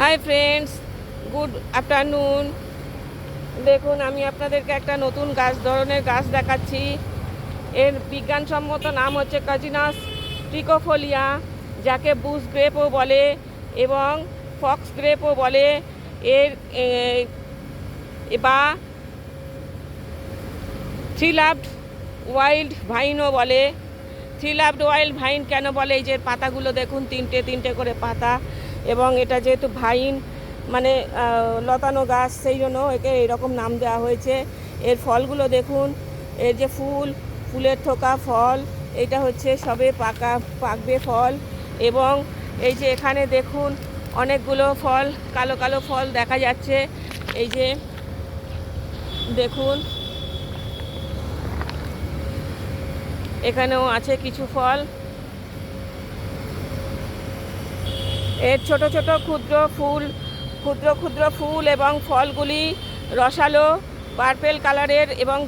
Hi friends good afternoon দেখুন, আমি আপনাদেরকে একটা নতুন গাছ, ধরনের গাছ দেখাচ্ছি। এর বিজ্ঞানসম্মত নাম হচ্ছে কাজিনাস ট্রিকোফোলিয়া যাকে বুশ গ্রেপও বলে এবং ফক্স গ্রেপও বলে। এর বা থ্রি লাভড ওয়াইল্ড ভাইনও বলে। থ্রি লাভড ওয়াইল্ড ভাইন কেন বলে? এই যে পাতাগুলো দেখুন, তিনটে তিনটে করে পাতা। এবং এটা যেহেতু ভাইন মানে লতানো গাছ, সেই জন্য একে এরকম নাম দেওয়া হয়েছে। এর ফলগুলো দেখুন, এর যে ফুল, ফুলের থোকা ফল, এটা হচ্ছে সবে পাকা, পাকবে ফল। এবং এই যে এখানে দেখুন, অনেকগুলো ফল, কালো কালো ফল দেখা যাচ্ছে। এই যে দেখুন, এখানেও আছে কিছু ফল। এর ছোট ছোট ক্ষুদ্র ফুল, ক্ষুদ্র ক্ষুদ্র ফুল এবং ফলগুলি রসালো পার্পেল কালারের এবং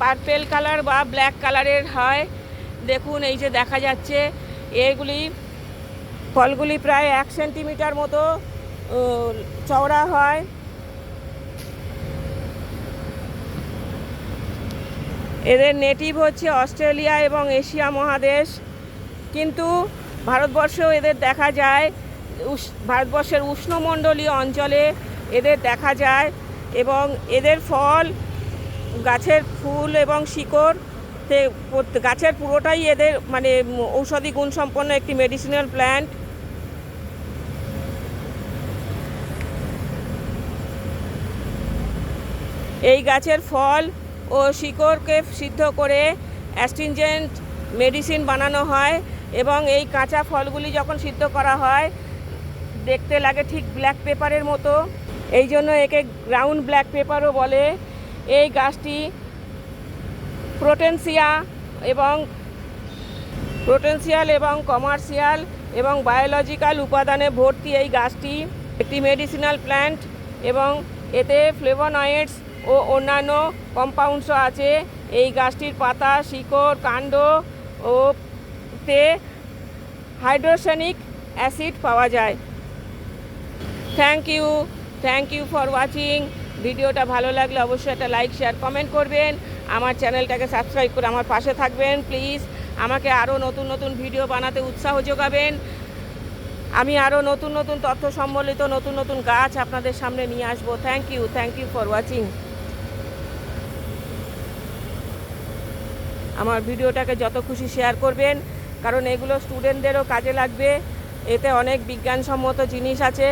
পার্পেল কালার বা ব্ল্যাক কালারের হয়। দেখুন, এই যে দেখা যাচ্ছে, এগুলি, ফলগুলি প্রায় এক সেন্টিমিটার মতো চওড়া হয়। এদের নেটিভ হচ্ছে অস্ট্রেলিয়া এবং এশিয়া মহাদেশ। কিন্তু ভারতবর্ষেও এদের দেখা যায় ভারতবর্ষের উষ্ণমণ্ডলীয় অঞ্চলে এদের দেখা যায় এবং এদের ফল, গাছের ফুল এবং শিকড় গাছের পুরোটাই এদের মানে ঔষধি গুণসম্পন্ন একটি মেডিসিনাল প্ল্যান্ট এই গাছের ফল ও শিকড়কে সিদ্ধ করে অ্যাস্টিনজেন্ট মেডিসিন বানানো হয় এবং এই কাঁচা ফলগুলি যখন সিদ্ধ করা হয় দেখতে লাগে ঠিক ব্ল্যাক পেপারের মতো। এই জন্য একে গ্রাউন্ড ব্ল্যাক পেপারও বলে। এই গাছটি প্রোটেনসিয়া এবং পোটেন্সিয়াল এবং কমার্শিয়াল এবং বায়োলজিক্যাল উপাদানে ভর্তি এই গাছটি। একটি মেডিসিনাল প্ল্যান্ট এবং এতে ফ্লেভোনয়েডস ও অন্যান্য কম্পাউন্ডসও আছে। এই গাছটির পাতা, শিকড়, কাণ্ড ও তে হাইড্রোসেনিক অ্যাসিড পাওয়া যায়। Thank you thank you for watching ভিডিওটা ভালো লাগলে অবশ্যই একটা লাইক শেয়ার কমেন্ট করবেন। আমার চ্যানেলটাকে সাবস্ক্রাইব করে আমার পাশে থাকবেন প্লিজ আমাকে আরও নতুন নতুন ভিডিও বানাতে উৎসাহ যোগাবেন। আমি আরও নতুন নতুন তথ্য সম্বলিত নতুন নতুন গাছ আপনাদের সামনে নিয়ে আসব। Thank you thank you for watching আমার ভিডিওটাকে যত খুশি শেয়ার করবেন, কারণ এগুলো স্টুডেন্টদেরও কাজে লাগবে। এতে অনেক বিজ্ঞানসম্মত জিনিস আছে।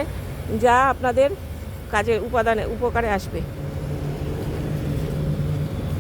যা আপনাদের কাজে উপাদানে উপকারে আসবে।